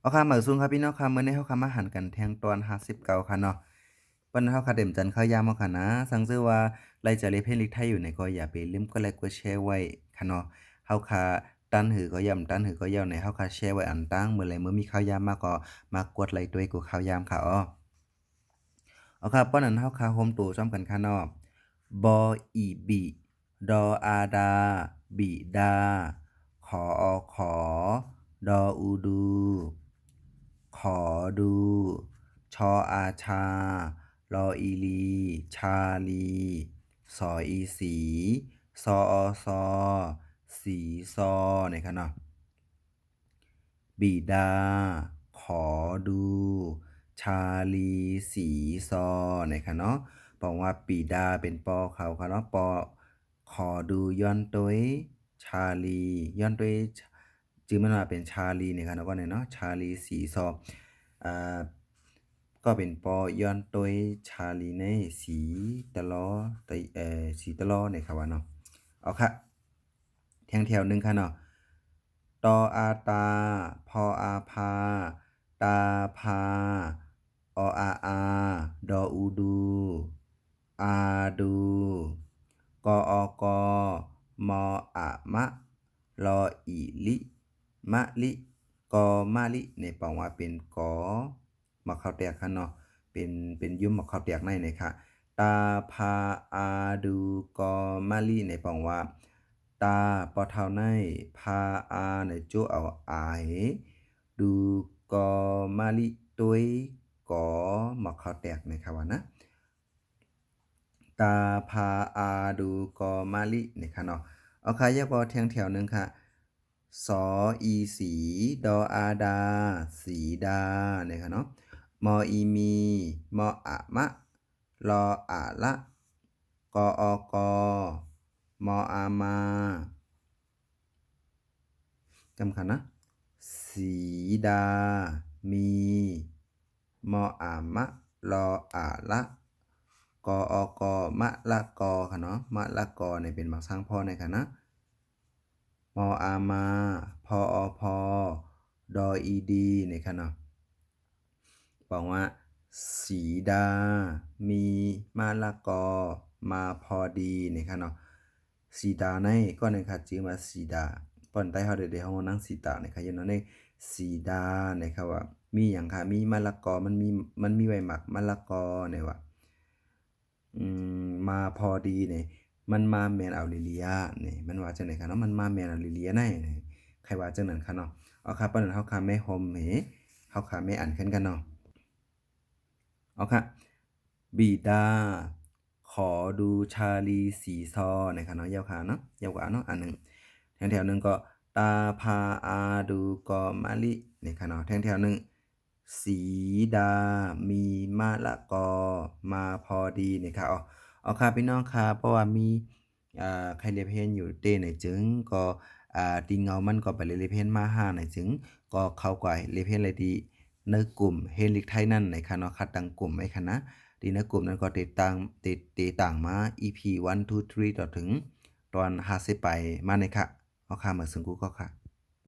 เอาค่ะหมาสูงครับพี่น้องค่ะมื้อนี้เฮาค่ะมาหันกันแทงตอน59ค่ะเนาะเปิ้นเฮาค่ะเต็มจันเข้ายามเฮาค่ะนะ สั่งซื้อว่าไลจะเลเพลิกไทยอยู่ในก็อย่าไปลืมกดไลค์กดแชร์ไว้ค่ะเนาะเฮาค่ะตันหือก็ย่ำตันหือก็ยาวในเฮาค่ะแชร์ไว้อันตั้งเมื้อใดมื้อมีข่าวยามมาก็มากดไลค์ด้วยกูข่าวยามค่ะอ้อเอาค่ะป้อนนั้นเฮาค่ะโฮมตู่จ้อมกันค่ะเนาะบออีบิดออาดา บิดา ขออขอ ดออูดู ขอดู ชออาชา รออีลี ชาลี สออีสี ซออซอ สีซอนะครับเนาะ บิดา ขอดู ชาลี สีซอนะครับเนาะบอกว่าปีดาเป็นปอเขาค่ะเนาะ ปอ ขอดูย้อนตัวชาลี ย้อนตัว จื่อมันว่าเป็นชาลีเนี่ยค่ะเนาะก็เนี่ยเนาะชาลีสีซออ่าก็เป็นปอย้อนตัวชาลีในสีตะลอตเอ่อสีตะลอเนี่ยค่ะว่าเนาะเอาค่ะแทงแถวหนึ่งค่ะเนาะตออาตา พออาพา ตาพาออาอาดออูดู อาดู กออกอมออะมะรออีลิ มะลิกอมะลิในปองว่าเป็นกอมาเข้าแตกค่ะเนาะเป็นเป็นยุ่มมาเข้าแตกในนี่ค่ะตาพาอาดูกอมะลิในปองว่า ตาปอเท่าในพาอาในจุเอาอาเหดูกอมะลิตุยกอมาเข้าแตกในค่ะว่านะตาพาอาดูกอมาลิเนี่ยค่ะเนาะเอาค่ะยกบอแทงแถวหนึงค่ะ สออีสีดออาดา สีดาเนี่ยค่ะเนาะมออีมีมออะมะรออะละกออกอมออามาจำค่ะนะ สีดา มี มออะมะรออะละกออกอมะละกอค่ะเนาะมะละกอเนี่ยเป็นบางสร้างพ่อในค่ะนะ มออามา พออพอดออีดีเนี่ยค่ะเนาะบอกว่า สีดา มีมะละกอ มาพอดีเนี่ยค่ะเนาะสีดาในก็ในค่ะจื้อมาสีดาปอนใต้เฮาเดๆเฮานั่งสีตาเนี่ยค่ะอยู่เนาะในสีดาเนี่ยค่ะว่า มีหยังค่ะ มีมะละกอ มันมี มันมีไว้หมักมะละกอเนี่ยว่าอืมมาพอดีเนี่ย มันมาแมนเอาลิเลียนี่มันว่าจังได๋คะเนาะมันมาแมนเอาลิเลียในนี่ใครว่าจังนั้นคะเนาะเอาค่ะปนันเฮาค่ะแม่โฮมเหเฮาค่ะแม่อันขึ้นกันเนาะเอาค่ะบิดา ขอดูชาลีสีซอนะคะเนาะยาวขาเนาะยาวกว่าเนาะอันหนึงแถวแถวหนึงก็ตาพาอาดูกอมะลินี่ค่ะเนาะแถวแถวหนึงสีดา มีมะละกอมาพอดีนี่ค่ะเอ เอาค่ะพี่น้องค่ะเพราะว่ามีอ่าใครเรียเพลงอยู่เต้ไหนจึงก็อ่าติงเงามันก็ไปเรียเพลงมาห้าไหนจึงก็เข้ากว่าเรียนเพลงอะไรดีในกลุ่มเฮลิกไทยนั่นในค่ะเนาะคัดตังกลุ่มไว้ค่ะนะดีในกลุ่มนั้นก็ติดตามติดติดต่างมา EP 1 2 3 ต่อถึง ตอน50ไปมาในค่ะเอาค่ะมาซึ่งกูก็ค่ะ